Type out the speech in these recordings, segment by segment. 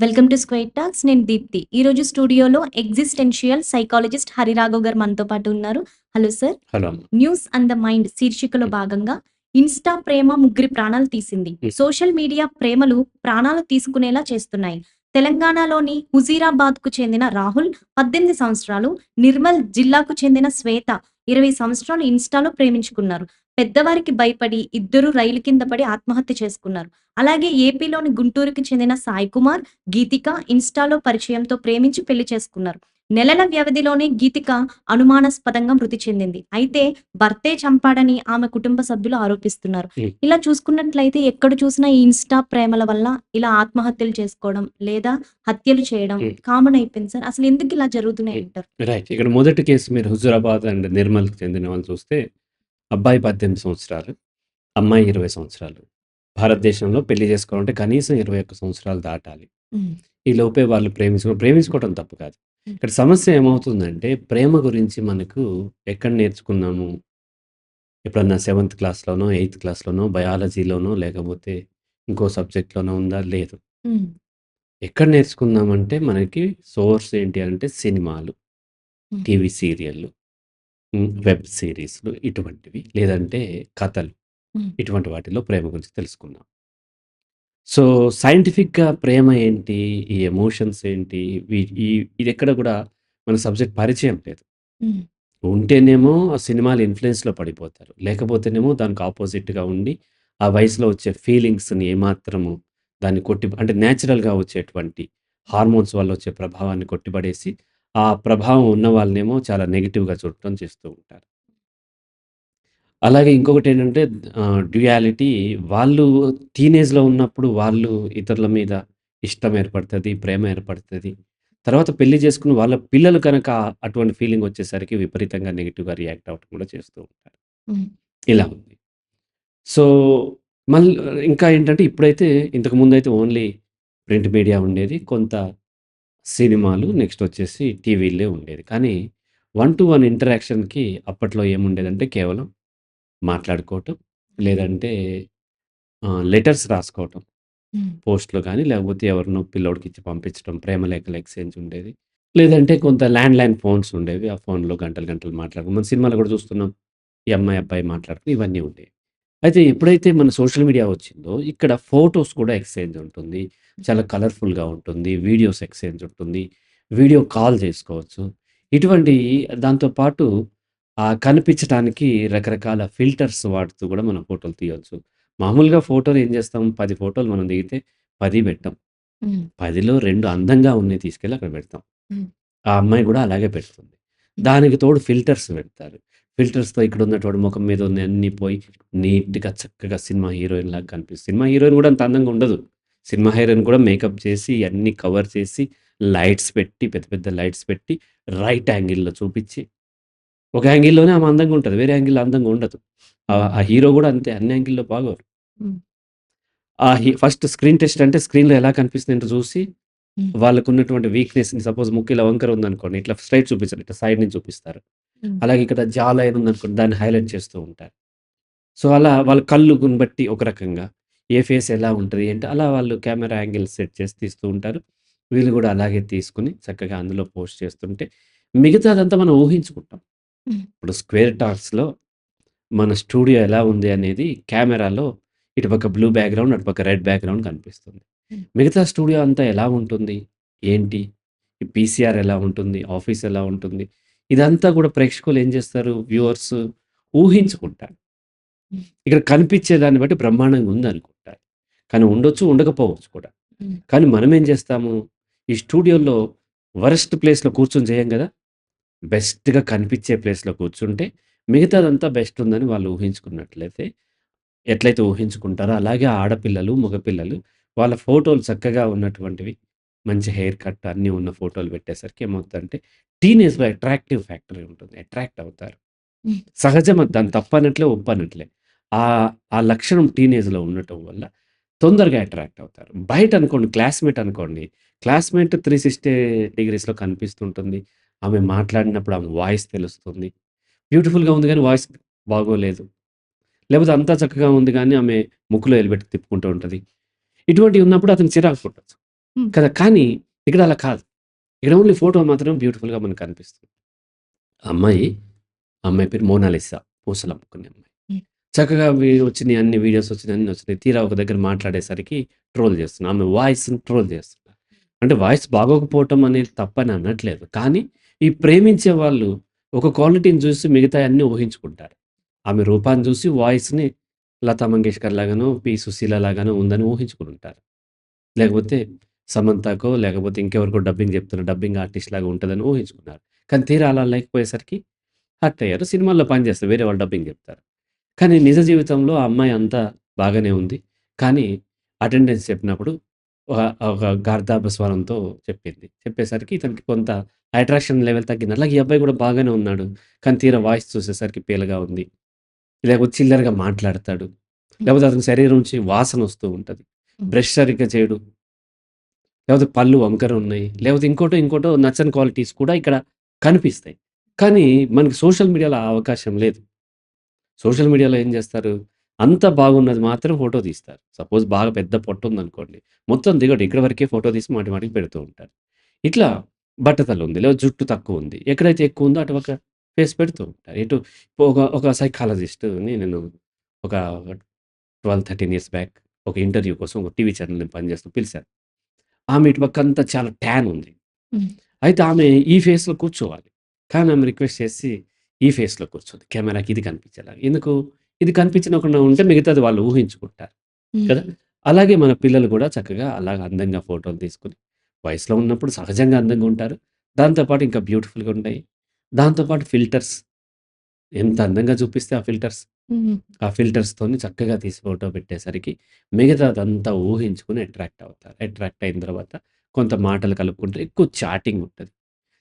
Welcome to square talks నేను దీప్తి. ఈరోజు స్టూడియోలో ఎగ్జిస్టెన్షియల్ సైకాలజిస్ట్ హరిరాఘవ్ గారు మనతో పాటు ఉన్నారు. Hello sir hello. News and the mind శీర్షికలో భాగంగా ఇన్స్టా ప్రేమ ముగ్గురి ప్రాణాలు తీసింది. Hmm. సోషల్ మీడియా ప్రేమలు ప్రాణాలు తీసుకునేలా చేస్తున్నాయి. తెలంగాణలోని హుజీరాబాద్కు చెందిన రాహుల్ పద్దెనిమిది సంవత్సరాలు నిర్మల్ జిల్లాకు చెందిన శ్వేత ఇరవై సంవత్సరాలు ఇన్స్టాలో ప్రేమించుకున్నారు. పెద్దవారికి భయపడి ఇద్దరు రైలు కింద పడి ఆత్మహత్య చేసుకున్నారు. అలాగే ఏపీలోని గుంటూరుకి చెందిన సాయి కుమార్ గీతిక ఇన్స్టాలో పరిచయంతో ప్రేమించి పెళ్ళి చేసుకున్నారు. నెలల వ్యవధిలోనే గీతిక అనుమానాస్పదంగా మృతి చెందింది. అయితే భర్తే చంపాడని ఆమె కుటుంబ సభ్యులు ఆరోపిస్తున్నారు. ఇలా చూసుకున్నట్లయితే ఎక్కడ చూసినా ఈ ఇన్స్టా ప్రేమల వల్ల ఇలా ఆత్మహత్యలు చేసుకోవడం లేదా హత్యలు చేయడం. కామన్ అయిపోయింది సార్. అసలు ఎందుకు ఇలా జరుగుతున్నాయి. అంటారు? రైట్. ఇక్కడ మొదటి కేసు మీరు హుజురాబాద్ అండ్ నిర్మల్కి చెందిన వాళ్ళు చూస్తే అబ్బాయి పద్దెనిమిది సంవత్సరాలు అమ్మాయి ఇరవై సంవత్సరాలు. భారతదేశంలో పెళ్ళి చేసుకోవాలంటే కనీసం ఇరవై ఒక్క సంవత్సరాలు దాటాలి. ఈ లోపే వాళ్ళు ప్రేమించుకో ప్రేమించుకోవడం తప్పు కాదు. ఇక్కడ సమస్య ఏమవుతుందంటే ప్రేమ గురించి మనకు ఎక్కడ నేర్చుకున్నాము? ఎప్పుడన్నా సెవెంత్ క్లాస్లోనో ఎయిత్ క్లాస్లోనో బయాలజీలోనో లేకపోతే ఇంకో సబ్జెక్ట్లోనో ఉందా? లేదు. ఎక్కడ నేర్చుకున్నామంటే మనకి సోర్స్ ఏంటి అంటే సినిమాలు. టీవీ సీరియళ్ళు. వెబ్ సిరీస్లు ఇటువంటివి లేదంటే కథలు. ఇటువంటి వాటిలో ప్రేమ గురించి తెలుసుకున్నాం సో సైంటిఫిక్గా ప్రేమ ఏంటి? ఈ ఎమోషన్స్ ఏంటి? వీ- ఈ ఇది ఎక్కడ కూడా మన సబ్జెక్ట్ పరిచయం లేదు. ఉంటేనేమో ఆ సినిమాలు ఇన్ఫ్లుయెన్స్లో పడిపోతారు. లేకపోతేనేమో దానికి ఆపోజిట్గా ఉండి ఆ వయసులో వచ్చే ఫీలింగ్స్ని ఏమాత్రము దాన్ని కొట్టి అంటే న్యాచురల్గా వచ్చేటువంటి హార్మోన్స్ వల్ల వచ్చే ప్రభావాన్ని కొట్టిపడేసి ఆ ప్రభావం ఉన్న వాళ్ళనేమో చాలా నెగిటివ్గా చూడటం చేస్తూ ఉంటారు. అలాగే ఇంకొకటి ఏంటంటే డ్యుయాలిటీ వాళ్ళు టీనేజ్లో ఉన్నప్పుడు వాళ్ళు ఇతరుల మీద ఇష్టం ఏర్పడుతుంది ప్రేమ ఏర్పడుతుంది. తర్వాత పెళ్ళి చేసుకుని వాళ్ళ పిల్లలు కనుక అటువంటి ఫీలింగ్ వచ్చేసరికి విపరీతంగా నెగిటివ్గా రియాక్ట్ అవ్వడం కూడా చేస్తూ ఉంటారు. ఇలా ఉంది. సో మళ్ళీ ఇంకా ఏంటంటే ఇప్పుడైతే ఇంతకు ముందు అయితే ఓన్లీ ప్రింట్ మీడియా ఉండేది. కొంత సినిమాలు నెక్స్ట్ వచ్చేసి టీవీలే ఉండేది కానీ వన్ టు వన్ ఇంటరాక్షన్కి అప్పట్లో ఏముండేదంటే కేవలం మాట్లాడుకోవటం లేదంటే లెటర్స్ రాసుకోవటం Hmm. పోస్ట్‌లో గానీ, లేకపోతే ఎవరినో పిల్లోడికి ఇచ్చి పంపించడం, ప్రేమ లేఖల ఎక్స్‌చేంజ్ ఉండేది. లేదంటే కొంత ల్యాండ్‌లైన్ ఫోన్స్ ఉండేవి. ఆ ఫోన్‌లో గంటలు, గంటలు మాట్లాడుకుని మన సినిమాలో కూడా చూస్తున్నాం. ఈ అమ్మాయి, అబ్బాయి మాట్లాడుకుని ఇవన్నీ ఉండేవి. అయితే ఎప్పుడైతే మన సోషల్ మీడియా వచ్చిందో, ఇక్కడ ఫోటోస్ కూడా ఎక్స్‌చేంజ్ ఉంటుంది. చాలా కలర్‌ఫుల్‌గా ఉంటుంది. వీడియోస్ ఎక్స్‌చేంజ్ ఉంటుంది. వీడియో కాల్ చేసుకోవచ్చు. ఇటువంటి దాంతో పాటు ఆహ్, కనిపించటానికి రకరకాల ఫిల్టర్స్ వాడుతూ కూడా మనం ఫోటోలు తీయొచ్చు. మామూలుగా ఫోటోలు ఏం చేస్తాం 10 ఫోటోలు మనం దిగితే 10 పెట్టం. 10లో 2 అందంగా ఉన్నయి తీసుకెళ్ళి అక్కడ పెడతాం. హ్మ్. ఆ అమ్మాయి కూడా అలాగే పెడుతుంది. దానికి తోడు ఫిల్టర్స్ పెడతారు. ఫిల్టర్స్‌తో ఇక్కడ ఉన్నటువంటి ముఖం మీద ఉన్నయన్నీ పోయి నీట్‌గా చక్కగా సినిమా హీరోయిన్‌లాగా కనిపిస్తుంది. సినిమా హీరోయిన్ కూడా అంత అందంగా ఉండదు. సినిమా హీరోయిన్ కూడా మేకప్ చేసి అన్నీ కవర్ చేసి లైట్స్ పెట్టి పెద్ద పెద్ద లైట్స్ పెట్టి రైట్ యాంగిల్‌లో చూపిచ్చి ఒక యాంగిల్‌లోనే ఆమె అందంగా ఉంటది. వేరే యాంగిల్‌లో అందంగా ఉండదు. ఆ హీరో కూడా అంతే అన్ని యాంగిల్‌లో బాగోరు. ఆ హీ ఫస్ట్ స్క్రీన్ టెస్ట్ అంటే స్క్రీన్‌లో ఎలా కనిపిస్తుందంటే చూసి హ్మ్. వాళ్ళకున్నటువంటి వీక్‌నెస్‌ని సపోజ్ ముక్కు ఇలా వంకర ఉందనుకోండి. ఇట్లా స్ట్రెయిట్ చూపించరు. ఇట్లా సైడ్ నుంచి చూపిస్తారు. అలాగే ఇక్కడ జా లైన్ ఉందనుకోండి దాన్ని హైలైట్ చేస్తూ ఉంటారు. సో, అలా వాళ్ళ కళ్ళుని బట్టి ఒక రకంగా ఏ ఫేస్ ఎలా ఉంటది ఏంటి అలా వాళ్ళు కెమెరా యాంగిల్ సెట్ చేసి తీస్తూ ఉంటారు. వీళ్ళు కూడా అలాగే తీసుకొని చక్కగా అందులో పోస్ట్ చేస్తుంటే మిగతాదంతా మనం ఊహించుకుంటాం. ఇప్పుడు స్క్వేర్ టాక్స్‌లో మన స్టూడియో ఎలా ఉంది అనేది కెమెరాలో ఇటుపక్క బ్లూ బ్యాక్‌గ్రౌండ్, అటుపక్క రెడ్ బ్యాక్‌గ్రౌండ్ కనిపిస్తుంది. మిగతా స్టూడియో అంతా ఎలా ఉంటుంది? ఏంటి? పీసీఆర్ ఎలా ఉంటుంది? ఆఫీస్ ఎలా ఉంటుంది? ఇదంతా కూడా ప్రేక్షకులు ఏం చేస్తారు? వ్యూవర్స్ ఊహించుకుంటారు. ఇక్కడ కనిపించే దాన్ని బట్టి బ్రహ్మాండంగా ఉందనుకుంటారు. కానీ ఉండొచ్చు, ఉండకపోవచ్చు కూడా. కానీ మనమేం చేస్తాము? ఈ స్టూడియోలో వరస్ట్ ప్లేస్‌లో కూర్చొని చేయం గదా! బెస్ట్‌గా కనిపించే ప్లేస్‌లో కూర్చుంటే మిగతాదంతా బెస్ట్ ఉందని వాళ్ళు ఊహించుకున్నట్లయితే ఎట్లయితే ఊహించుకుంటారో అలాగే ఆడపిల్లలు, మగపిల్లలు వాళ్ళ ఫోటోలు చక్కగా ఉన్నటువంటివి మంచి హెయిర్ కట్ అన్నీ ఉన్న ఫోటోలు పెట్టేసరికి ఏమవుతదంటే టీనేజ్‌లో అట్రాక్టివ్ ఫ్యాక్టర్ ఉంటుంది. అట్రాక్ట్ అవుతారు. సహజం దాన్ని తప్పనట్లే, ఒప్పనట్లే. ఆహ్, ఆ లక్షణం టీనేజ్‌లో ఉండటం వల్ల తొందరగా అట్రాక్ట్ అవుతారు. బయట అనుకోండి క్లాస్‌మేట్ అనుకోండి. క్లాస్‌మేట్ 360 డిగ్రీస్‌లో కనిపిస్తుంటుంది. ఆమె మాట్లాడినప్పుడు ఆమె వాయిస్ తెలుస్తుంది. బ్యూటిఫుల్‌గా ఉంది గానీ వాయిస్ బాగోలేదు. లేకపోతే అంతా చక్కగా ఉంది గానీ ఆమె ముక్కులో ఎలిబెట్టి తిప్పుకుంటూ ఉంటది. ఇటువంటివి ఉన్నప్పుడు అతనికి చిరాకు పుట్టొచ్చు. హ్మ్. కదా! కానీ ఇక్కడ అలా కాదు. ఇక్కడ ఓన్లీ ఫోటో మాత్రం బ్యూటిఫుల్‌గా మనకు కనిపిస్తుంది. ఆ అమ్మాయి, ఆ అమ్మాయి పేరు మోనాలిసా. పూసలు అమ్ముకునే అమ్మాయి. హ్మ్. చక్కగా వి వచ్చినయి అన్ని వీడియోస్ వచ్చినయి అన్నీ వచ్చినాయి. తీరా ఒక దగ్గర మాట్లాడేసరికి ట్రోల్ చేస్తున్నారు. ఆమె వాయిస్‌ని ట్రోల్ చేస్తున్నారు. అంటే వాయిస్ బాగోకపోవటం అనేది తప్పని అనట్లేదు. కానీ ఈ ప్రేమించే వాళ్ళు ఒక క్వాలిటీని చూసి మిగతాయన్నీ ఊహించుకుంటారు. ఆమె రూపాన్ని చూసి వాయిస్‌ని లతా మంగేష్కర్ లాగానో, పి. సుశీల లాగానో ఉందని ఊహించుకునుంటారు. లేకపోతే సమంతకో లేకపోతే ఇంకెవరికో డబ్బింగ్ చెప్తున్న డబ్బింగ్ ఆర్టిస్ట్ లాగా ఉంటదని ఊహించుకున్నారు. కానీ తీరా అలా లేకపోయేసరికి హర్ట్ అయ్యారు. సినిమాల్లో పని చేస్తారు. వేరే వాళ్ళు డబ్బింగ్ చెప్తారు. కానీ నిజ జీవితంలో ఆ అమ్మాయి అంతా బాగానే ఉంది. కానీ అటెండెన్స్ చెప్పినప్పుడు ఒక గార్ధాప స్వరంతో చెప్పింది. చెప్పేసరికి ఇతనికి కొంత అట్రాక్షన్ లెవెల్ తగ్గింది. అలాగే ఈ అబ్బాయి కూడా బాగానే ఉన్నాడు. కానీ తీరా వాయిస్ చూసేసరికి పేలగా ఉంది. లేకపోతే చిల్లరగా మాట్లాడతాడు. లేకపోతే అతని శరీరం నుంచి వాసన వస్తూ ఉంటది. బ్రష్ సరిగ్గా చేయడు. లేకపోతే పళ్ళు వంకర ఉన్నాయి. లేకపోతే ఇంకోటో, ఇంకోటో నచ్చని క్వాలిటీస్ కూడా ఇక్కడ కనిపిస్తాయి. కానీ మనకి సోషల్ మీడియాలో ఆ అవకాశం లేదు. సోషల్ మీడియాలో ఏం చేస్తారు? అంత బాగున్నది మాత్రం ఫోటో తీస్తారు. సపోజ్ బాగా పెద్ద పొట్టు ఉందనుకోండి మొత్తం దిగడు. ఇక్కడి వరకే ఫోటో తీసి మాటి మాటికి పెడుతూ ఉంటారు. ఇట్లా బట్టతలు ఉంది. లేదా జుట్టు తక్కువ ఉంది ఎక్కడైతే ఎక్కువ ఉందో అటు ఒక ఫేస్ పెడుతూ ఉంటారు. ఇటు ఒక ఒక సైకాలజిస్ట్‌ని నేను ఒక 12, 13 ఇయర్స్ బ్యాక్ ఒక ఇంటర్వ్యూ కోసం ఒక టీవీ ఛానల్ నేను పనిచేస్తూ పిలిచారు. ఆమె ఇటు పక్కంతా చాలా ట్యాన్ ఉంది. అయితే ఆమె ఈ ఫేస్‌లో కూర్చోవాలి. కానీ ఆమె రిక్వెస్ట్ చేసి ఈ ఫేస్‌లో కూర్చుంది. కెమెరాకి ఇది కనిపించేలాగా. ఎందుకు? ఇది కనిపించకుండా ఉంటే మిగతాది వాళ్ళు ఊహించుకుంటారు. కదా! అలాగే మన పిల్లలు కూడా చక్కగా అలాగ అందంగా ఫోటోలు తీసుకొని వయసులో ఉన్నప్పుడు సహజంగా అందంగా ఉంటారు. దాంతో పాటు ఇంకా బ్యూటిఫుల్‌గా ఉంటాయి. దాంతో పాటు ఫిల్టర్స్ ఎంత అందంగా చూపిస్తే ఆ ఫిల్టర్స్. హ్మ్. ఆ ఫిల్టర్స్‌తోని చక్కగా తీసి ఫోటో పెట్టేసరికి మిగతాదంతా ఊహించుకొని అట్రాక్ట్ అవుతారు. అట్రాక్ట్ అయిన తర్వాత కొంత మాటలు కలుపుకుంటారు. ఎక్కువ చాటింగ్ ఉంటది.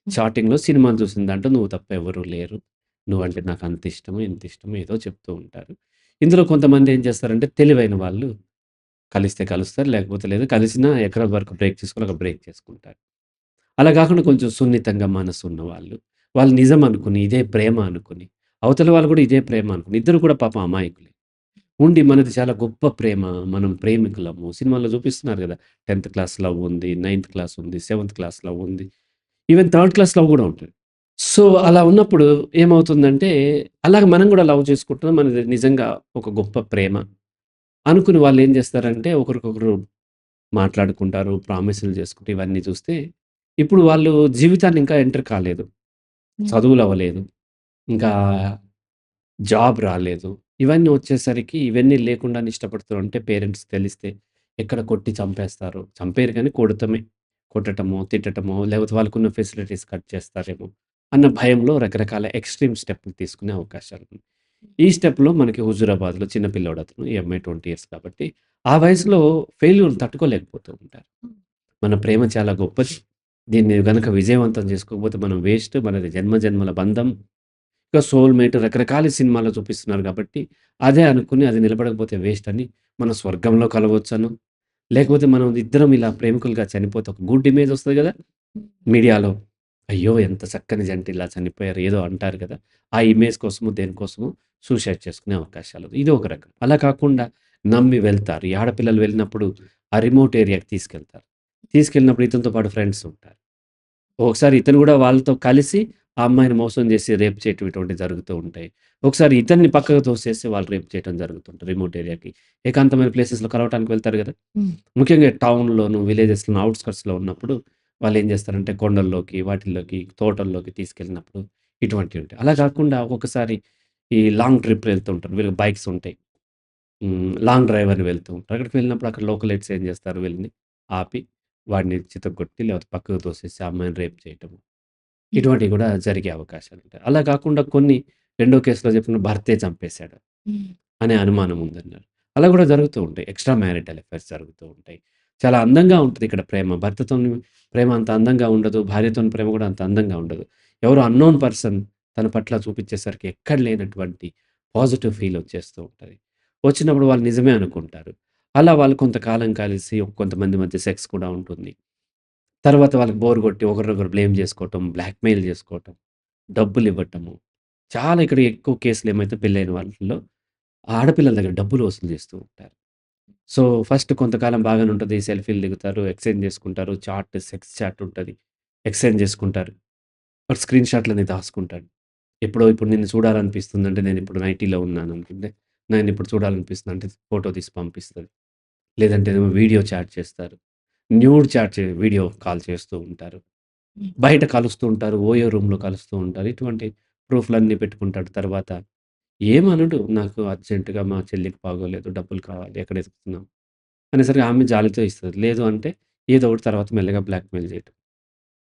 హ్మ్. చాటింగ్‌లో సినిమాలు చూసిన దాంట్లో నువ్వు తప్ప ఎవరు లేరు. నువ్వంటే నాకు అంత ఇష్టము, ఇంత ఇష్టము ఏదో చెప్తూ ఉంటారు. ఇందులో కొంతమంది ఏం చేస్తారంటే తెలివైన వాళ్ళు కలిస్తే కలుస్తారు. లేకపోతే లేదు. కలిసినా ఎక్కడి వరకు బ్రేక్ చేసుకోవాలో అక్కడ బ్రేక్ చేసుకుంటారు. అలా కాకుండా కొంచెం సున్నితంగా మనసు ఉన్నవాళ్ళు, వాళ్ళు నిజం అనుకుని, ఇదే ప్రేమ అనుకుని, అవతల వాళ్ళు కూడా ఇదే ప్రేమ అనుకుని, ఇద్దరు కూడా పాపం అమాయకులే. ఉండి మనది చాలా గొప్ప ప్రేమ, మనం ప్రేమికులము. సినిమాల్లో చూపిస్తున్నారు కదా! 10థ్ క్లాస్ లవ్ ఉంది, నైన్త్ క్లాస్ ఉంది, సెవెంత్ క్లాస్ లవ్ ఉంది. ఈవెన్ థర్డ్ క్లాస్ లవ్ కూడా ఉంటది. సో, అలా ఉన్నప్పుడు ఏమవుతుందంటే, అలాగ మనం కూడా లవ్ చేసుకుంటున్నాం. మనది నిజంగా ఒక గొప్ప ప్రేమ. అనుకుని వాళ్ళు ఏం చేస్తారంటే ఒకరికొకరు మాట్లాడుకుంటారు. ప్రామిస్‌లు చేసుకుంటూ ఇవన్నీ చూస్తే, ఇప్పుడు వాళ్ళు జీవితాన్ని ఇంకా ఎంటర్ కాలేదు. చదువులు అవ్వలేదు. ఇంకా జాబ్ రాలేదు. ఇవన్నీ వచ్చేసరికి ఇవన్నీ లేకుండానే ఇష్టపడుతూ పేరెంట్స్ తెలిస్తే ఎక్కడ కొట్టి చంపేస్తారో, చంపేయరు కానీ కొడతమే. కొట్టటమో, తిట్టటమో లేకపోతే వాళ్ళకున్న ఫెసిలిటీస్ కట్ చేస్తారేమో అన్న భయంలో రకరకాల ఎక్స్‌ట్రీమ్ స్టెప్పులు తీసుకునే అవకాశాలున్నాయి. ఈ స్టెప్‌లో మనకి హుజూరాబాద్‌లో చిన్న పిల్లోడతను. ఈ అమ్మాయి 20 ఇయర్స్ కాబట్టి, ఆ వయసులో ఫెయిల్యూర్‌ని తట్టుకోలేకపోతూ ఉంటారు. మన ప్రేమ చాలా గొప్పది. దీన్ని గనక విజయవంతం చేసుకోకపోతే మనం వేస్ట్. మనది జన్మ జన్మల బంధం. ఇంకా సోల్‌మేట్ రకరకాల సినిమాలు చూపిస్తున్నారు కాబట్టి, అదే అనుకుని అది నిలబడకపోతే వేస్ట్ అని, మనం స్వర్గంలో కలవచ్చును లేకపోతే మనం ఇద్దరం ఇలా ప్రేమికులుగా చనిపోతే ఒక గుడ్ ఇమేజ్ వస్తుంది కదా! మీడియాలో. అయ్యో! ఎంత చక్కని జంట ఇలా చనిపోయారు ఏదో అంటారు కదా! ఆ ఇమేజ్ కోసము దేనికోసము సూసైడ్ చేసుకునే అవకాశాలు. ఇది ఒక రకం. అలా కాకుండా నమ్మి వెళ్తారు. ఈ ఆడపిల్లలు వెళ్ళినప్పుడు ఆ రిమోట్ ఏరియాకి తీసుకెళ్తారు. తీసుకెళ్ళినప్పుడు ఇతనితో పాటు ఫ్రెండ్స్ ఉంటారు. ఒకసారి ఇతను కూడా వాళ్ళతో కలిసి ఆ అమ్మాయిని మోసం చేసి రేప్ చేయటం ఇటువంటివి జరుగుతూ ఉంటాయి. ఒకసారి ఇతన్ని పక్కకు తోసేసి వాళ్ళు రేప్ చేయటం జరుగుతుంటది రిమోట్ ఏరియాకి. ఏకాంతమైన ప్లేసెస్‌లో కలవటానికి వెళ్తారు కదా! ముఖ్యంగా టౌన్‌లోను, విలేజెస్‌లో ఔట్‌స్కట్స్‌లో ఉన్నప్పుడు వాళ్ళేం చేస్తారంటే కొండల్లోకి, వాటిల్లోకి, తోటల్లోకి తీసుకెళ్ళినప్పుడు ఇటువంటివి ఉంటాయి. అలా కాకుండా ఒక్కొక్కసారి ఈ లాంగ్ ట్రిప్ వెళ్తూ ఉంటారు. వీళ్ళకి బైక్స్ ఉంటాయి. లాంగ్ డ్రైవ్ అని వెళ్తూ ఉంటారు. అక్కడికి వెళ్ళినప్పుడు అక్కడ లోకలైట్స్ ఏం చేస్తారు వీళ్ళని ఆపి వాడిని చితగ్గొట్టి లేకపోతే పక్కకు తోసేసి అమ్మాయిని రేప్ చేయటము. ఇటువంటివి కూడా జరిగే అవకాశాలుంటాయి. అలా కాకుండా కొన్ని రెండో కేస్‌లో చెప్పిన భర్తే చంపేసాడు హ్మ్. అనే అనుమానం ఉందన్నారు. అలా కూడా జరుగుతూ ఉంటాయి. ఎక్స్‌ట్రా మ్యారిటల్ అఫైర్స్ జరుగుతూ ఉంటాయి. చాలా అందంగా ఉంటది ఇక్కడ ప్రేమ. భర్తతోని ప్రేమ అంత అందంగా ఉండదు. భార్యతోని ప్రేమ కూడా అంత అందంగా ఉండదు. ఎవరో అన్నోన్ పర్సన్ తన పట్ల చూపించేసరికి ఎక్కడ లేనటువంటి పాజిటివ్ ఫీల్ వచ్చేస్తూ ఉంటది. వచ్చినప్పుడు వాళ్ళు నిజమే అనుకుంటారు. అలా వాళ్ళు కొంతకాలం కలిసి కొంతమంది మధ్య సెక్స్ కూడా ఉంటుంది. తర్వాత వాళ్ళకి బోర్ కొట్టి ఒకరినొకరు బ్లేమ్ చేసుకోవటం, బ్లాక్‌మెయిల్ చేసుకోవటం, డబ్బులివ్వటము. చాలా ఇక్కడ ఎక్కువ కేసులు ఏమైతే పెళ్ళైన వాటిల్లో ఆడపిల్లల దగ్గర డబ్బులు వసూలు చేస్తూ ఉంటారు. సో, ఫస్ట్ కొంతకాలం బాగానే ఉంటది. సెల్ఫీలు దిగుతారు, ఎక్స్‌చేంజ్ చేసుకుంటారు. చాట్, సెక్స్ చాట్ ఉంటది. ఎక్స్‌చేంజ్ చేసుకుంటారు. వాడు స్క్రీన్ షాట్‌లన్నీ దాసుకుంటాడు. ఎప్పుడో ఇప్పుడు నిన్ను చూడాలనిపిస్తుందంటే, నేనిప్పుడు నైటీలో ఉన్నాననుకుంటే, నేనిప్పుడు చూడాలనిపిస్తుందంటే ఫోటో తీసి పంపిస్తది. లేదంటేనేమో వీడియో చాట్ చేస్తారు. న్యూడ్ చాట్ చే వీడియో కాల్ చేస్తూ ఉంటారు. బయట కలుస్తూ ఉంటారు. ఓయో రూమ్‌లో కలుస్తూ ఉంటారు. ఇటువంటి ప్రూఫ్‌లన్నీ పెట్టుకుంటాడు. తర్వాత ఏమనడు. నాకు అర్జెంట్‌గా మా చెల్లికి బాగోలేదు. డబ్బులు కావాలి. ఎక్కడ ఎతుకుతున్నావు? అనేసరికి ఆమె జాలితో ఇస్తుంది లేదు అంటే ఏదో ఒకటి తర్వాత మెల్లగా బ్లాక్‌మెయిల్ చేయటం.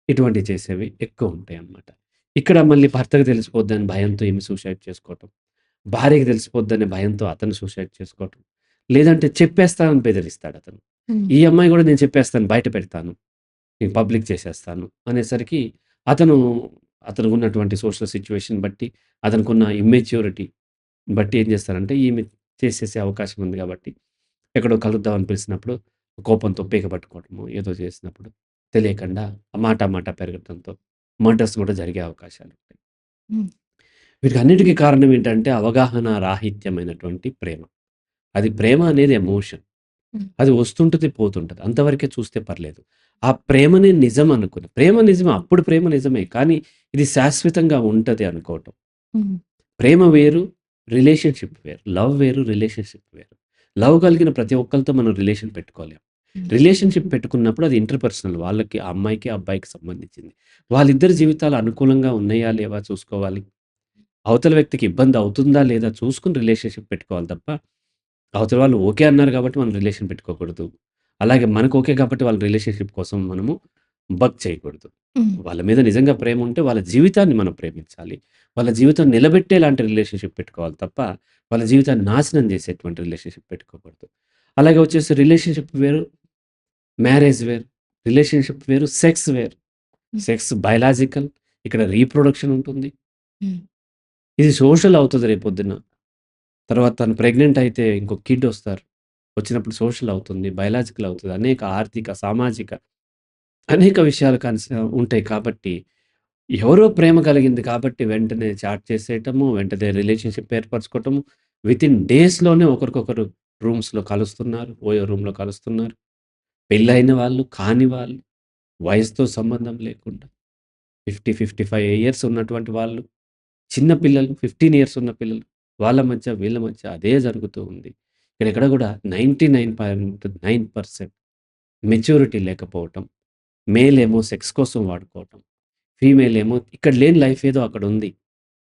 ఇటువంటివి చేసేవి ఎక్కువ ఉంటాయి అన్నమాట ఇక్కడ మళ్ళీ భర్తకు తెలిసిపోద్దని భయంతో ఈమె సూసైడ్ చేసుకోవటం. భార్యకి తెలిసిపోద్దని భయంతో అతను సూసైడ్ చేసుకోవటం. లేదంటే చెప్పేస్తానని బెదిరిస్తాడు అతను ఈ అమ్మాయి గూడా నేను చెప్పేస్తాను. బయట పెడతాను. నేను పబ్లిక్ చేసేస్తాను అనేసరికి అతను అతనుకున్నటువంటి సోషల్ సిట్యుయేషన్ బట్టి, అతనుకున్న ఇమ్మెచ్యూరిటీ బట్టి ఏం చేస్తారంటే ఈమె చేసేసే అవకాశం ఉంది కాబట్టి, ఎక్కడో కలుద్దామని పిలిసినప్పుడు కోపంతో పీక పట్టుకోవటమో, ఏదో చేసినప్పుడు తెలియకుండా మాట మాట పెరగటంతో మర్డర్స్ కూడా జరిగే అవకాశాలుంటాయి. హ్మ్. వీటన్నిటికి కారణం ఏంటంటే అవగాహన రాహిత్యమైనటువంటి ప్రేమ. అది ప్రేమ అనేది ఎమోషన్. హ్మ్. అది వస్తుంటది, పోతుంటది. అంతవరకే చూస్తే పర్లేదు. ఆ ప్రేమని నిజం అనుకుని ప్రేమ నిజమే. అప్పుడు ప్రేమ నిజమే. కానీ ఇది శాశ్వతంగా ఉంటది అనుకోవటం. హ్మ్. ప్రేమ వేరు, రిలేషన్‌షిప్ వేరు. లవ్ వేరు, రిలేషన్‌షిప్ వేరు. లవ్ కలిగిన ప్రతి ఒక్కళ్ళతో మనం రిలేషన్ పెట్టుకోలేం. హ్మ్. రిలేషన్‌షిప్ పెట్టుకున్నప్పుడు అది ఇంటర్‌పర్సనల్. వాళ్ళకి ఆ అమ్మాయికి, అబ్బాయికి సంబంధించింది. వాళ్ళిద్దరి జీవితాలు అనుకూలంగా ఉన్నాయా, లేవా చూసుకోవాలి. అవతల వ్యక్తికి ఇబ్బంది అవుతుందా, లేదా చూసుకొని రిలేషన్‌షిప్ పెట్టుకోవాలి తప్ప, అవతల వాళ్ళు ఓకే అన్నారు కాబట్టి మనం రిలేషన్ పెట్టుకోకూడదు. అలాగే మనకు ఓకే కాబట్టి వాళ్ళ రిలేషన్‌షిప్ కోసం మనము బగ్ చేయకూడదు. వాళ్ళ మీద నిజంగా ప్రేమ ఉంటే వాళ్ళ జీవితాన్ని మనం ప్రేమించాలి. వాళ్ళ జీవితం నిలబెట్టేలాంటి రిలేషన్‌షిప్ పెట్టుకోవాలి తప్ప, వాళ్ళ జీవితాన్ని నాశనం చేసేటువంటి రిలేషన్‌షిప్ పెట్టుకోకూడదు. అలాగే వచ్చేసి రిలేషన్‌షిప్ వేరు, మ్యారేజ్ వేరు. రిలేషన్‌షిప్ వేరు, సెక్స్ వేరు. Sex biological. ఇక్కడ రీప్రొడక్షన్ ఉంటుంది. ఇది సోషల్ అవుతది రేపొద్దున. తర్వాత తను ప్రెగ్నెంట్ అయితే ఇంకో కిడ్ వస్తారు. వచ్చినప్పుడు సోషల్ అవుతుంది. బయలాజికల్ అవుతుంది అనేక ఆర్థిక, సామాజిక అనేక విషయాలు కన్స్ ఉంటాయి కాబట్టి, ఎవరో ప్రేమ కలిగింది కాబట్టి వెంటనే చాట్ చేసేయటము, వెంటనే రిలేషన్‌షిప్ ఏర్పరచుకోవటము. వితిన్ డేస్‌లోనే ఒకరికొకరు రూమ్స్‌లో కలుస్తున్నారు. ఓయో రూమ్‌లో కలుస్తున్నారు. పెళ్ళైన వాళ్ళు, కాని వాళ్ళు, వయసుతో సంబంధం లేకుండా 50, 55 ఇయర్స్ ఉన్నటువంటి వాళ్ళు, చిన్న పిల్లలు 15 ఇయర్స్ ఉన్న పిల్లలు, వాళ్ళ మధ్య, వీళ్ళ మధ్య అదే జరుగుతూ ఉంది. ఇక్కడెక్కడ కూడా 99.9% మెచ్యూరిటీ లేకపోవటం. మేల్ ఏమో సెక్స్ కోసం వాడుకోవటం. ఫీమేల్ ఏమో ఇక్కడ లేని లైఫ్ ఏదో అక్కడుంది.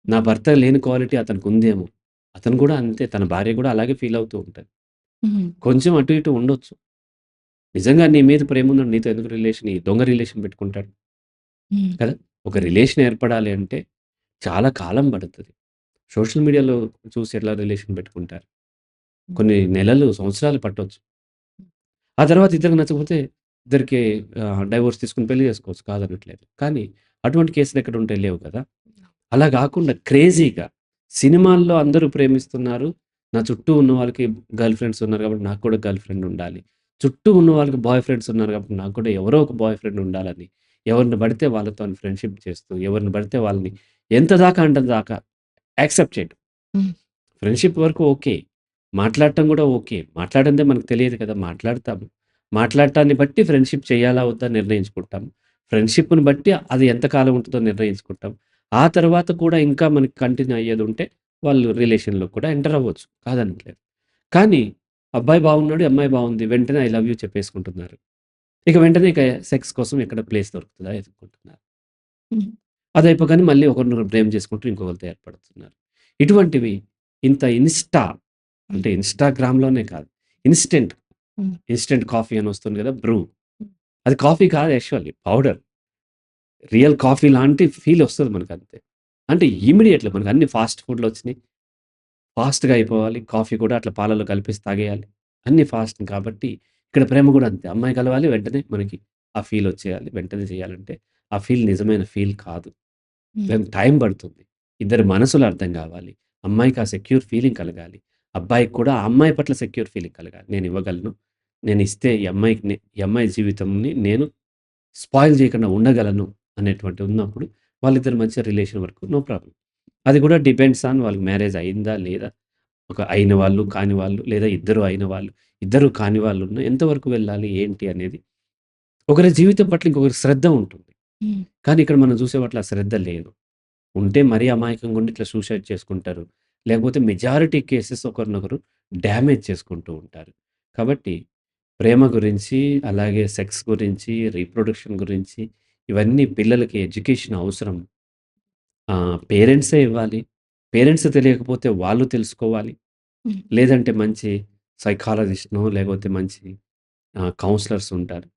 నా భర్త లేని క్వాలిటీ అతనికుందేమో. అతను కూడా అంతే. తన భార్య కూడా అలాగే ఫీల్ అవుతూ ఉంటది. కొంచెం అటు ఇటు ఉండొచ్చు. నిజంగా నీ మీద ప్రేమున్నోడు నీతో ఎందుకు రిలేషన్ ఈ దొంగ రిలేషన్ పెట్టుకుంటాడు? కదా! ఒక. రిలేషన్ ఏర్పడాలి అంటే చాలా కాలం పడుతది. సోషల్ మీడియాలో చూసి ఎట్లా రిలేషన్ పెట్టుకుంటారు. కొన్ని నెలలు, సంవత్సరాలు పట్టొచ్చు. ఆ తర్వాత ఇద్దరికి నచ్చకపోతే ఇద్దరికి డైవోర్స్ తీసుకొని పెళ్ళి చేసుకోవచ్చు. కాదనట్లేదు. కానీ అటువంటి కేసులు ఎక్కడుంటాయి? లేవు కదా! అలా గాకుండా క్రేజీగా సినిమాల్లో అందరూ ప్రేమిస్తున్నారు. నా చుట్టూ ఉన్న వాళ్ళకి గర్ల్ ఫ్రెండ్స్ ఉన్నారు కాబట్టి నాకు కూడా గర్ల్ ఫ్రెండ్ ఉండాలి. చుట్టూ ఉన్న వాళ్ళకి బాయ్ ఫ్రెండ్స్ ఉన్నారు కాబట్టి నాకు కూడా ఎవరో ఒక బాయ్ ఫ్రెండ్ ఉండాలని ఎవరిని పడితే వాళ్ళతోని ఫ్రెండ్‌షిప్ చేస్తూ, ఎవరిని పడితే వాళ్ళని ఎంత దాకా అంటే దాకా యాక్సెప్ట్ చేయడం. ఫ్రెండ్‌షిప్ వరకు ఓకే. మాట్లాడటం కూడా ఓకే. మాట్లాడందే మనకు తెలియదు కదా! మాట్లాడతాము. మాట్లాడటాన్ని బట్టి ఫ్రెండ్‌షిప్ చేయాలా? వద్దా? నిర్ణయించుకుంటాం. ఫ్రెండ్‌షిప్‌ని బట్టి అది ఎంత కాలం ఉంటదో నిర్ణయించుకుంటాం. ఆ తర్వాత కూడా ఇంకా మనకి కంటిన్యూ అయ్యేదుంటే వాళ్ళు రిలేషన్‌లోకి కూడా ఎంటర్ అవ్వచ్చు. కాదనట్లేదు. కానీ అబ్బాయి బాగున్నాడు, అమ్మాయి బాగుంది. వెంటనే ఐ లవ్ యూ చెప్పేసుకుంటున్నారు. ఇక వెంటనే ఇక సెక్స్ కోసం ఎక్కడ ప్లేస్ దొరుకుతదా ఎతుక్కుంటున్నారు. హ్మ్. అదయిపోగానే మళ్ళీ ఒకరినొకరు బ్లేమ్ చేసుకుంటూ ఇంకొకరితో ఏర్పడుతున్నారు. ఇటువంటివి ఇంత ఇన్‌స్టా. అంటే ఇన్‌స్టాగ్రామ్‌లోనే కాదు. ఇన్‌స్టంట్. ఇన్‌స్టంట్ కాఫీ అని వస్తుంది కదా! బ్రూ. అది కాఫీ కాదు యాక్చువల్లీ పౌడర్. రియల్ కాఫీ లాంటి ఫీల్ వస్తది మనకంతే. అంటే ఇమ్మీడియేట్‌లీ మనకు అన్ని ఫాస్ట్ ఫుడ్‌లు వచ్చినాయి. ఫాస్ట్‌గా అయిపోవాలి. కాఫీ కూడా అట్లా పాలల్లో కలిపేసి తాగేయాలి. అన్నీ ఫాస్ట్ కాబట్టి ఇక్కడ ప్రేమ కూడా అంతే. అమ్మాయి కలవాలి వెంటనే మనకి ఆ ఫీల్ వచ్చేయాలి. వెంటనే చేయాలంటే ఆ ఫీల్ నిజమైన ఫీల్ కాదు. దానికి టైం పడుతుంది. ఇద్దరు మనసులు అర్థం కావాలి. అమ్మాయికి ఆ సెక్యూర్ ఫీలింగ్ కలగాలి. అబ్బాయికి కూడా ఆ అమ్మాయి పట్ల సెక్యూర్ ఫీలింగ్ కలగాలి. నేను ఇవ్వగలను. నేను ఇస్తే ఈ అమ్మాయికి ఈ అమ్మాయి జీవితంని నేను స్పాయిల్ చేయకుండా ఉండగలను అనేటువంటి ఉన్నప్పుడు వాళ్ళిద్దరు మంచి రిలేషన్ వరకు నో ప్రాబ్లం అది కూడా డిపెండ్స్ ఆన్ వాళ్ళకి మ్యారేజ్ అయిందా? లేదా? ఒక అయిన వాళ్ళు, కాని వాళ్ళు లేదా ఇద్దరు అయిన వాళ్ళు ఇద్దరు కాని వాళ్ళు ఉన్న ఎంతవరకు వెళ్ళాలి? ఏంటి? అనేది ఒకరి జీవితం పట్ల ఇంకొకరికి శ్రద్ధ ఉంటుంది. కానీ ఇక్కడ మనం చూసే పట్ల ఆ శ్రద్ధ లేదు. ఉంటే మరీ అమాయకంగా ఉండి ఇట్లా సూసైడ్ చేసుకుంటారు. లేకపోతే మెజారిటీ కేసెస్ ఒకరినొకరు డ్యామేజ్ చేసుకుంటూ ఉంటారు. కాబట్టి ప్రేమ గురించి, అలాగే సెక్స్ గురించి, రీప్రొడక్షన్ గురించి ఇవన్నీ పిల్లలకి ఎడ్యుకేషన్ అవసరం. పేరెంట్సే ఇవ్వాలి. పేరెంట్స్ తెలియకపోతే వాళ్ళు తెలుసుకోవాలి. లేదంటే మంచి సైకాలజిస్ట్‌నో లేకపోతే మంచి కౌన్సిలర్స్ ఉంటారు.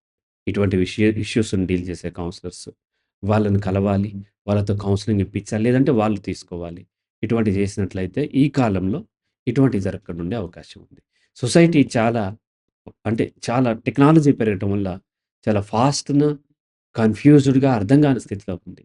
ఇటువంటి విషయ ఇష్యూస్‌ని డీల్ చేసే కౌన్సిలర్స్. వాళ్ళని కలవాలి. వాళ్ళతో కౌన్సెలింగ్ ఇప్పించాలి. లేదంటే వాళ్ళు తీసుకోవాలి. ఇటువంటివి చేసినట్లయితే ఈ కాలంలో ఇటువంటివి జరగకుండా ఉండే అవకాశం ఉంది. సొసైటీ చాలా అంటే చాలా టెక్నాలజీ పెరగటం వల్ల చాలా ఫాస్ట్‌న కన్‌ఫ్యూజ్డ్‌గా అర్థం కాని స్థితిలో ఉంది.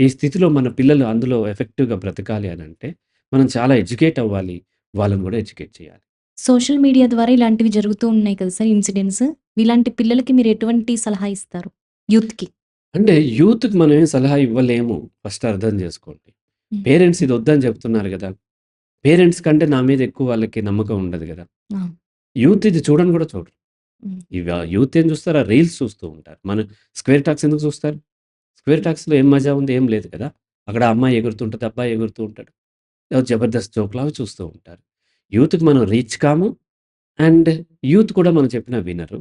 ఈ స్థితిలో మన పిల్లలు అందులో ఎఫెక్టివ్‌గా బ్రతకాలి అనంటే మనం చాలా ఎడ్యుకేట్ అవ్వాలి. వాళ్ళని కూడా ఎడ్యుకేట్ చేయాలి. సోషల్ మీడియా ద్వారా ఇలాంటివి జరుగుతూ ఉన్నాయి కదా సార్ ఇన్సిడెంట్స్. ఇలాంటి పిల్లలకి మీరు ఎటువంటి సలహా ఇస్తారు? యూత్‌కి. అంటే యూత్‌కి మనం ఏం సలహా ఇవ్వలేము. ఫస్ట్ అర్థం చేసుకోండి. పేరెంట్స్ ఇది వద్దని చెప్తున్నారు గదా! పేరెంట్స్ కంటే నా మీద ఎక్కువ వాళ్ళకి నమ్మకం ఉండదు! ఆ! యూత్ ఇది చూడను కూడా చూడరు. ఇవ యూత్ ఏం చూస్తారు? ఆ రీల్స్ చూస్తూ ఉంటారు. మన స్క్వేర్ టాక్స్ ఎందుకు చూస్తారు? స్క్వేర్ టాక్స్‌లో ఏం మజా ఉంది? ఏం లేదు కదా! అక్కడ అమ్మాయి ఎగురుతుంటది. అబ్బాయి ఎగురుతూ ఉంటాడు. జబర్దస్త్ జోక్‌లాగా చూస్తూ ఉంటారు. యూత్‌కి మనం రీచ్ కాము. అండ్ యూత్ కూడా మనం చెప్పినా వినరు.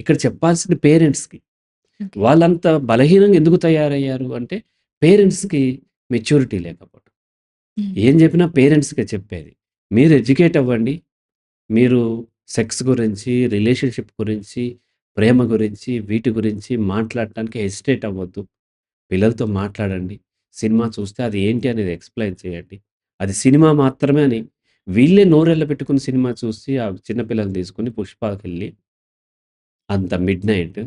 ఇక్కడ చెప్పాల్సింది పేరెంట్స్‌కి. వాళ్ళంత బలహీనంగా ఎందుకు తయారయ్యారు అంటే పేరెంట్స్‌కి మెచ్యూరిటీ లేకపోవడం. ఏం చెప్పినా పేరెంట్స్‌కే చెప్పేది. మీరు ఎడ్యుకేట్ అవ్వండి. మీరు సెక్స్ గురించి, రిలేషన్‌షిప్ గురించి, ప్రేమ గురించి, వీటి గురించి మాట్లాడటానికి హెసిటేట్ అవ్వద్దు. పిల్లలతో మాట్లాడండి. సినిమా చూస్తే అది ఏంటి అనేది ఎక్స్‌ప్లెయిన్ చేయండి. అది సినిమా మాత్రమే అని వీళ్ళే నోరెళ్ళ పెట్టుకొని సినిమా చూసి ఆ చిన్న పిల్లల్ని తీసుకొని 'పుష్ప'కెళ్ళి అంత మిడ్‌నైట్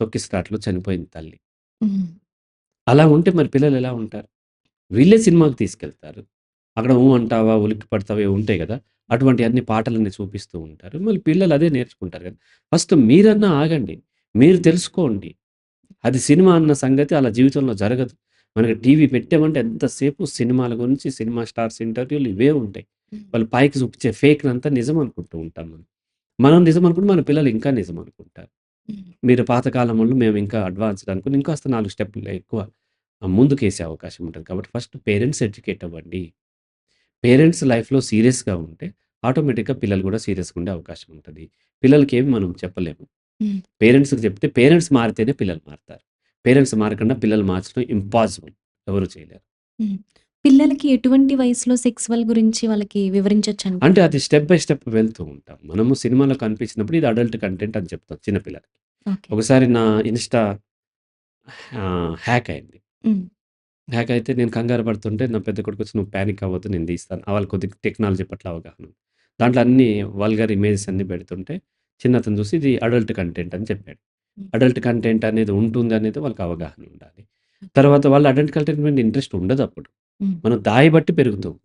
తొక్కిసలాటలో చనిపోయింది తల్లి. అలా ఉంటే మరి పిల్లలు ఎలా ఉంటారు? వీళ్ళే సినిమాకి తీసుకెళ్తారు. అక్కడ ఊ అంటావా, ఉలిక్కి పడతావా ఉంటాయి గదా! అటువంటియన్నీ పాటలన్నీ చూపిస్తూ ఉంటారు. మళ్ళీ పిల్లలు అదే నేర్చుకుంటారు గదా! ఫస్ట్ మీరన్నా ఆగండి. మీరు తెలుసుకోండి. అది సినిమా అన్న సంగతి అలా జీవితంలో జరగదు. మనకి టీవీ పెట్టామంటే ఎంతసేపు సినిమాల గురించి, సినిమా స్టార్స్ ఇంటర్వ్యూలు ఇవే ఉంటాయి. వాళ్ళు పైకి చూపించే ఫేక్‌నంతా నిజం అనుకుంటూ ఉంటాం మనం. మనం నిజం అనుకుంటే మన పిల్లలు ఇంకా నిజం అనుకుంటారు. మీరు పాతకాలమోళ్ళు మేము ఇంకా అడ్వాన్స్‌డ్ అనుకుని ఇంకాస్త 4 స్టెప్పులు ఎక్కువ ముందుకేసే అవకాశం ఉంటది. కాబట్టి ఫస్ట్ పేరెంట్స్ ఎడ్యుకేట్ అవ్వండి. పేరెంట్స్ లైఫ్‌లో సీరియస్‌గా ఉంటే ఆటోమేటిక్‌గా పిల్లలు కూడా సీరియస్‌గా ఉండే అవకాశం ఉంటది. పిల్లలకేమి మనం చెప్పలేము. పేరెంట్స్‌కి చెప్తే పేరెంట్స్ మారితేనే పిల్లలు మారుతారు. పేరెంట్స్ మారకుండా పిల్లలు మార్చడం ఇంపాసిబుల్. ఎవరు చేయలేరు. పిల్లలకి ఎటువంటి వయసులో సెక్సువల్ గురించి వాళ్ళకి వివరించొచ్చంటారు? అంటే అది స్టెప్ బై స్టెప్ వెళ్తూ ఉంటాం. మనము సినిమాలో కనిపించినప్పుడు ఇది అడల్ట్ కంటెంట్ అని చెప్తాం చిన్న పిల్లలకి. ఓకే. ఒకసారి నా ఇన్‌స్టా ఆహ్, హ్యాక్ అయింది. హ్మ్. హ్యాక్ అయితే నేను కంగారు పడుతుంటే నా పెద్ద కొడుకొచ్చి "నువ్వు పానిక్ అవ్వద్దు నేను తీస్తాను." ఆ వాళ్ళకి కొద్దిగా టెక్నాలజీ పట్ల అవగాహన ఉంది. దాంట్లో అన్నీ వల్గర్ ఇమేజెస్ అన్నీ పెడుతుంటే చిన్నతను చూసి ఇది అడల్ట్ కంటెంట్ అని చెప్పాడు. హ్మ్. అడల్ట్ కంటెంట్ అనేది ఉంటుంది అనేది వాళ్ళకి అవగాహన ఉండాలి. తర్వాత వాళ్ళు అడల్ట్ కంటెంట్ మీద ఇంట్రెస్ట్ ఉండదప్పుడు. హ్మ్. మనం దాయి బట్టి పెరుగుతూ ఉంటది.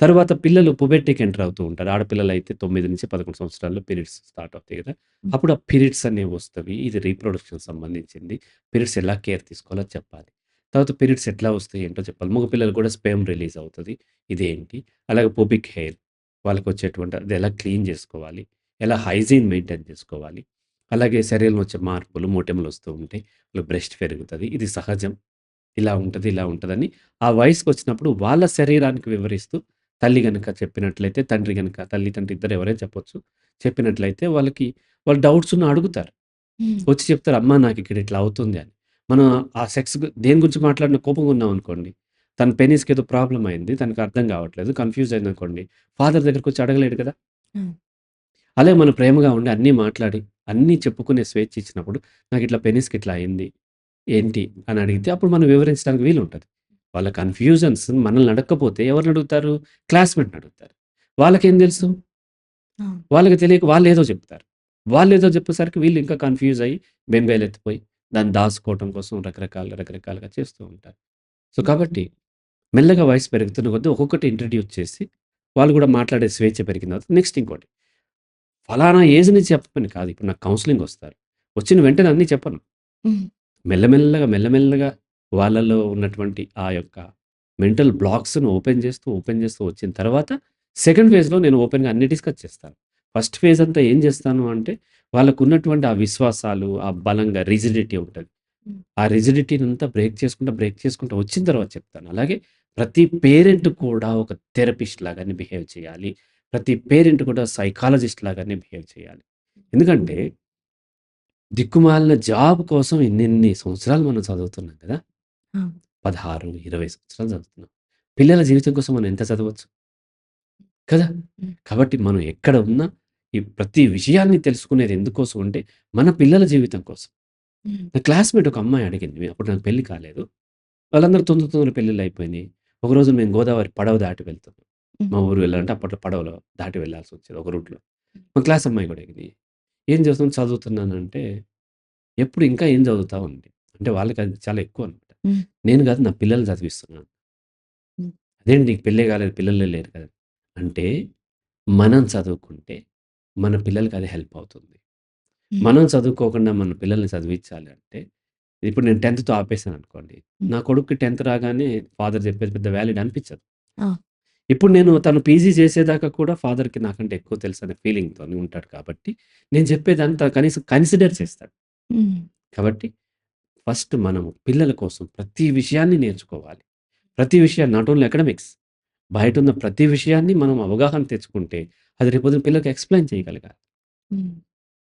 తర్వాత పిల్లలు పుబెర్టీకి ఎంటర్ అవుతూ ఉంటారు. ఆడపిల్లలైతే 9-11 సంవత్సరాల్లో పీరియడ్స్ స్టార్ట్ అవుతాయి కదా! అప్పుడు ఆ పీరియడ్స్ అనేవి వస్తవి. ఇది రీప్రొడక్షన్ సంబంధించింది. పీరియడ్స్ ఎలా కేర్ తీసుకోవాలో చెప్పాలి. తర్వాత పీరియడ్స్ ఎట్లా వస్తాయి ఏంటో చెప్పాలి. మగ పిల్లలు కూడా స్పెర్మ్ రిలీజ్ అవుతది. ఇదేంటి? అలాగే పుబిక్ హెయిర్ వాళ్ళకొచ్చేటువంటి అది ఎలా క్లీన్ చేసుకోవాలి? ఎలా హైజీన్ మెయింటైన్ చేసుకోవాలి? అలాగే శరీరంలో వచ్చే మార్పులు, మొటిమలు వస్తూ ఉంటాయి. వాళ్ళకి బ్రెస్ట్ పెరుగుతది. ఇది సహజం. ఇలా ఉంటది, ఇలా ఉంటదని ఆ వయసుకొచ్చినప్పుడు వాళ్ళ శరీరానికి వివరిస్తూ తల్లి గనుక చెప్పినట్లయితే, తండ్రి గనుక తల్లి, తండ్రి ఇద్దరు ఎవరైనా చెప్పొచ్చు. చెప్పినట్లయితే వాళ్ళకి వాళ్ళు డౌట్స్ ఉన్న అడుగుతారు. వచ్చి చెప్తారు, "అమ్మా నాకిక్కడ ఇట్లా అవుతుంది" అని. మనం ఆ సెక్స్ దేని గురించి మాట్లాడినా కోపంగా ఉన్నామనుకోండి, తన పెనిస్‌కి ఏదో ప్రాబ్లమ్ అయింది. తనకు అర్థం కావట్లేదు. కన్‌ఫ్యూజ్ అయిందనుకోండి, ఫాదర్ దగ్గరికొచ్చి అడగలేడు కదా! అలాగే మనం ప్రేమగా ఉండి అన్నీ మాట్లాడి, అన్నీ చెప్పుకునే స్వేచ్ఛ ఇచ్చినప్పుడు, నాకిట్లా పెనిస్‌కి ఇట్లా అయింది. ఏంటి? అని అడిగితే అప్పుడు మనం వివరించడానికి వీలుంటది. వాళ్ళ కన్‌ఫ్యూజన్స్ మనల్ని అడగకపోతే ఎవరిని అడుగుతారు? క్లాస్‌మేట్‌ని అడుగుతారు. వాళ్ళకేం తెలుసు? ఆ! వాళ్ళకి తెలియక వాళ్ళేదో చెప్తారు. వాళ్ళేదో చెప్పేసరికి వీళ్ళు ఇంకా కన్‌ఫ్యూజ్ అయ్యి బెంబేలెత్తిపోయి దాన్ని దాసుకోవటం కోసం రకరకాలుగా, రకరకాలుగా చేస్తూ ఉంటారు. సో, కాబట్టి మెల్లగా వయసు పెరుగుతున్న కొద్దీ ఒక్కొక్కటి ఇంట్రొడ్యూస్ చేసి, వాళ్ళు కూడా మాట్లాడే స్వేచ్ఛ పెరిగిన తర్వాత నెక్స్ట్ ఇంకోటి. ఫలానా ఏజ్ నుంచి చెప్పమని కాదు. ఇప్పుడు నాకు కౌన్సెలింగ్ వస్తారు. వచ్చిన వెంటనే అన్నీ చెప్పను. మెల్లమెల్లగా, మెల్లమెల్లగా వాళ్ళలో ఉన్నటువంటి ఆ యొక్క మెంటల్ బ్లాక్స్‌ని ఓపెన్ చేస్తూ, ఓపెన్ చేస్తూ వచ్చిన తర్వాత సెకండ్ ఫేజ్‌లో నేను ఓపెన్‌గా అన్నీ డిస్కస్ చేస్తాను. ఫస్ట్ ఫేజ్ అంతా ఏం చేస్తాను అంటే, వాళ్ళకున్నటువంటి ఆ విశ్వాసాలు, ఆ బలంగా రిజిడిటీ ఉంటది. ఆ రిజిడిటీనంతా బ్రేక్ చేసుకుంటా, బ్రేక్ చేసుకుంటా వచ్చిన తర్వాత చెప్తాను. అలాగే ప్రతి పేరెంట్ కూడా ఒక థెరపిస్ట్ లాగానే బిహేవ్ చేయాలి. ప్రతి పేరెంట్ కూడా సైకాలజిస్ట్ లాగానే బిహేవ్ చేయాలి. ఎందుకంటే దిక్కుమాలిన జాబ్ కోసం ఎన్నెన్ని సంవత్సరాలు మనం చదువుతున్నాం కదా! 16, 20 సంవత్సరాలు చదువుతున్నాం. పిల్లల జీవితం కోసం మనం ఎంత చదవచ్చు? కదా! కాబట్టి మనం ఎక్కడ ఉన్నా ఈ ప్రతి విషయాన్ని తెలుసుకునేది ఎందుకోసం అంటే, మన పిల్లల జీవితం కోసం. నా క్లాస్‌మేట్ ఒక అమ్మాయి అడిగింది. అప్పుడు నాకు పెళ్ళి కాలేదు. వాళ్ళందరూ తొందర తొందరగా పెళ్ళిళ్ళయిపోయినాయి. ఒకరోజు మేము గోదావరి పడవ దాటి వెళ్తున్నాం. మా ఊరు వెళ్ళాలంటే అప్పట్లో పడవలో దాటి వెళ్ళాల్సొచ్చేది ఒక రూట్‌లో. మా క్లాస్ అమ్మాయి కూడా అడిగింది. "ఏం చేస్తున్నావు?" "చదువుతున్నానంటే" "ఎప్పుడు ఇంకా ఏం చదువుతావు?" అంది. అంటే వాళ్ళకి అది చాలా ఎక్కువనమాట. హ్మ్. నేను కాదు నా పిల్లల్ని చదివిస్తున్నాను. అదేంటి నీకు పెళ్ళే కాలేదు, పిల్లలే లేరు కదా! అంటే మనం చదువుకుంటే మన పిల్లలకి అది హెల్ప్ అవుతుంది. మనం చదువుకోకుండా మన పిల్లల్ని చదివించాలి అంటే, ఇప్పుడు నేను 10థ్‌తో ఆపేసాననుకోండి. హ్మ్. నా కొడుక్కి 10థ్ రాగానే ఫాదర్ చెప్పేది పెద్ద వాలిడ్ అనిపించదు. ఇప్పుడు నేను తను పీజీ చేసేదాకా కూడా ఫాదర్‌కి నాకంటే ఎక్కువ తెలుసనే ఫీలింగ్‌తోని ఉంటాడు కాబట్టి, నేను చెప్పేదంతా కనీసం కన్సిడర్ చేస్తాడు. కాబట్టి ఫస్ట్ మనం పిల్లల కోసం ప్రతి విషయాన్ని నేర్చుకోవాలి. ప్రతి విషయాన్ని నాట్ ఓన్లీ అకాడమిక్స్. బయటున్న ప్రతి విషయాన్ని మనం అవగాహన తెచ్చుకుంటే, అది రేపొద్దున పిల్లలకి ఎక్స్‌ప్లెయిన్ చేయగలగాలి.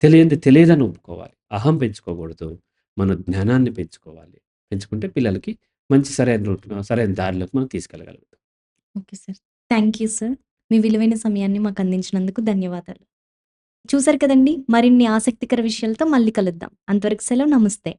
తెలియంది తెలియదని ఒప్పుకోవాలి. అహం పెంచుకోకూడదు. మన జ్ఞానాన్ని పెంచుకోవాలి. పెంచుకుంటే పిల్లలకి మంచి సరైన రూట్‌లో సరైన దారిలోకి మనం తీసుకెళ్ళగలుగుతాం. Okay sir. Thank you sir. మీ విలువైన సమయాన్ని మాకు అందించినందుకు ధన్యవాదాలు. చూసారు కదండి మరిన్ని ఆసక్తికర విషయాలతో మళ్ళీ కలుద్దాం. అంతవరకు సెలవు. నమస్తే.